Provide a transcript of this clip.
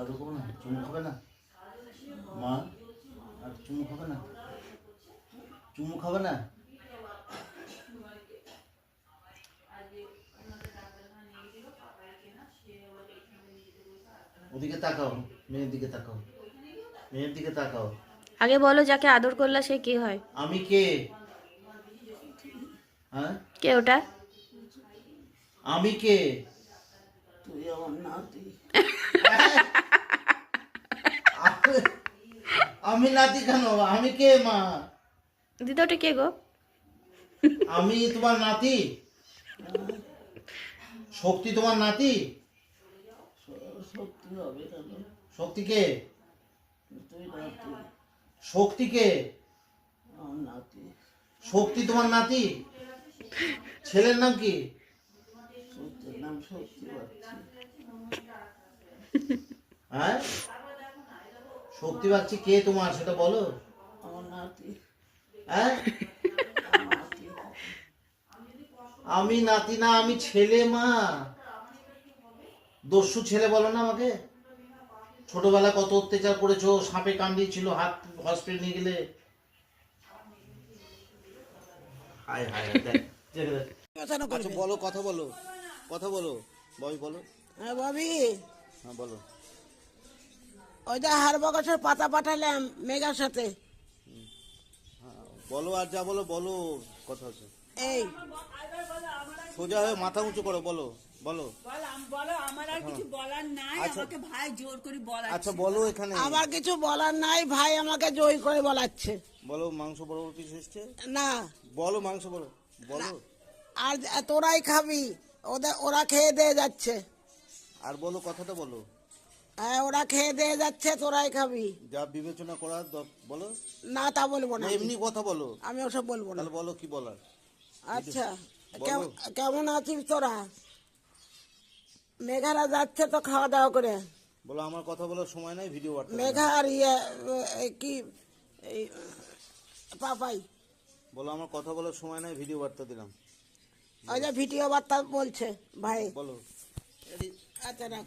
আদর করব না চুমু খাবে না? মা আর চুমু খাবে না? চুমু খাবে না? ওদিকে তাকাও মেয়ের দিকে তাকাও মেয়ের দিকে তাকাও। আগে বলো যাকে আদর করলা সে কে হয়? আমি কে? হ্যাঁ? কে ওটা? আমি কে? তুই আমার নাতি আমি- নাতি কেন? আমি কে মা? দিদি ওটা কে গো? আমি তোমার নাতি। শক্তি তোমার নাতি? সত্যি হবে কেন? শক্তি কে? তুই নাতি। শক্তি কে? আমার নাতি। শক্তি তোমার নাতি? ছেলের নাম কি? সত্যির সত্যি পাচ্ছি হ্যাঁ? শক্তি পাচ্ছি কে তোমার সেটা বলো? আমার নাতি। হ্যাঁ? আমি নাতি না আমি ছেলে মা। দস্যু ছেলে বলো না আমাকে। ছোটবেলা কত অত্যাচার করেছ সাপে কামড়িয়েছিল হাত হসপিটাল নিয়ে গেলে। হায় হায় হায়। আচ্ছা বলো কথা বলো। কথা বলো। বই বলো। হ্যাঁ ভাবি হ্যাঁ বলো। ওই যে হার বগসের পাতা পাঠালাম মেঘার সাথে। বলো আর যা বলো বলো কথা আছে। এই। সোজা হয়ে মাথা উঁচু করো বলো বলো। বলো আমার আর কিছু বলার নাই আচ্ছা। আমাকে ভাই জোর করে বলা আচ্ছা বলো এখানে। আমার কিছু বলার নাই ভাই আমাকে জয় করে বলাচ্ছে। বলো মাংস বড় পিস এসছে? না। বলো মাংস বড় বলো। আর তোরাই খাবি। ওদের ওরা খেয়ে দিয়ে যাচ্ছে। আর বলো কথাটা বলো। হ্যাঁ ওরা খেয়ে দিয়ে যাচ্ছে তোরাই খাবি। যা বিবেচনা করা দ- বলো। না তা বলব না। না, এমনি কথা বলো। আমি ওসব বলব না। তাহলে বলো কি বলার? আচ্ছা বলো। কেমন- আছিস তোরা? মেঘারা যাচ্ছে তো খাওয়া দাওয়া করে। বলো আমার কথা বলার সময় নাই ভিডিও বার্তা। মেঘা আর ইয়ে কি এই পাপাই। বলো আমার কথা বলার সময় নাই ভিডিও বার্তা দিলাম। যে ভিডিও বার্তা বলছে ভাই। বলো আচ্ছা রাখ।